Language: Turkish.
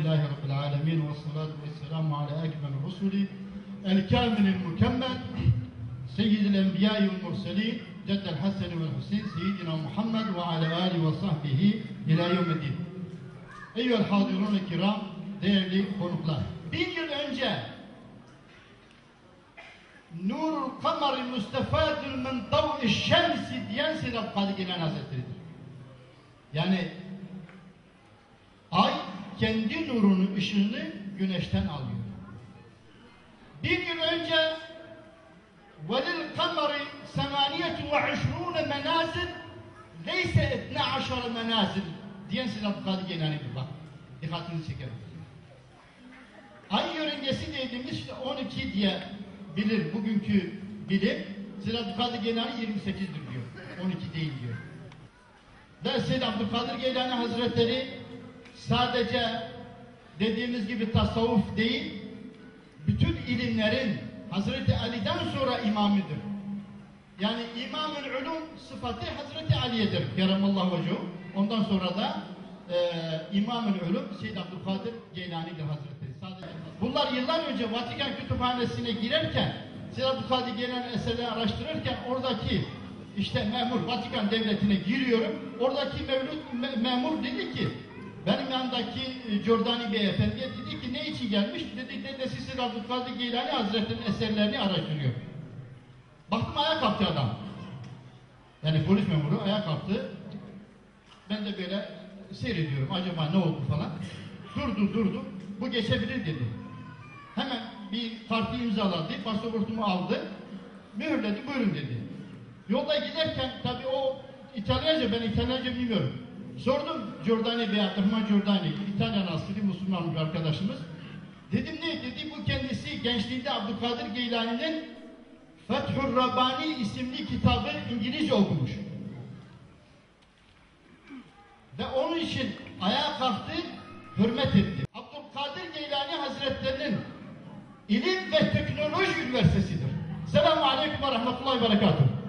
لله رب العالمين والصلاة والسلام على أكمل الرسل الكامل المكمل سيد الأنبياء والمرسلين جد الحسن والحسين سيدنا محمد وعلى آله وصحبه إلى يوم الدين Eyyühel الحاضرون الكرام değerli konuklar. Bir yıl önce Nur kamari müstefadül min dav'i şemsi diyen Sedat Kadıgelen Hazretleri'dir. Yani ay kendi nurunu, ışığını güneşten alıyor. Bir gün önce semaniyetu ve işrûne menazil leyse etne aşarı menazil diyen Sedat Kadıgelen'idir bak. Dikkatini çekerim. Ay yörüngesi dediğimiz işte 12 diye bilir bugünkü bilim. Zira Abdülkadir Geylani 28'dir diyor. 12 değil diyor. Ve Seyyid Abdülkadir Geylani Hazretleri sadece dediğimiz gibi tasavvuf değil, bütün ilimlerin Hazreti Ali'den sonra imamıdır. Yani İmam-ül Ulum sıfatı Hazreti Ali'yedir. Keramallahu vecehu. Ondan sonra da e, İmam-ül Ulum Seyyid Abdülkadir Geylani'dir Hazretleri. Sadece Bunlar yıllar önce Vatikan Kütüphanesi'ne girerken Seyyid Abdülkadir Geylani eserleri araştırırken oradaki işte memur Vatikan devletine giriyorum. Oradaki mevlüt, me, memur dedi ki benim yanındaki e, beyefendiye dedi ki ne için gelmiş? Dedi dedesi Seyyid Abdülkadir Geylani Hazretleri'nin eserlerini araştırıyor. Baktım ayağa kalktı adam. Yani polis memuru ayağa kalktı. Ben de böyle seyrediyorum. Acaba ne oldu falan. Durdu durdu. Bu geçebilir dedi. Hemen bir kartı imzaladı. Pasaportumu aldı. Mühürledi. Buyurun dedi. Yolda giderken tabii o İtalyanca ben İtalyanca bilmiyorum. Sordum Giordani Bey, Abdurrahman Giordani, İtalyan asıllı Müslüman bir arkadaşımız. Dedim ne? Dedi bu kendisi gençliğinde Abdülkadir Geylani'nin Fethur Rabbani isimli kitabı İngilizce okumuş. Ve onun için ayağa kalktı, hürmet etti. Abdülkadir Geylani Hazretlerinin İlim ve Teknoloji Üniversitesi'dir. Selamun Aleyküm ve Rahmetullahi ve Berekatuhu.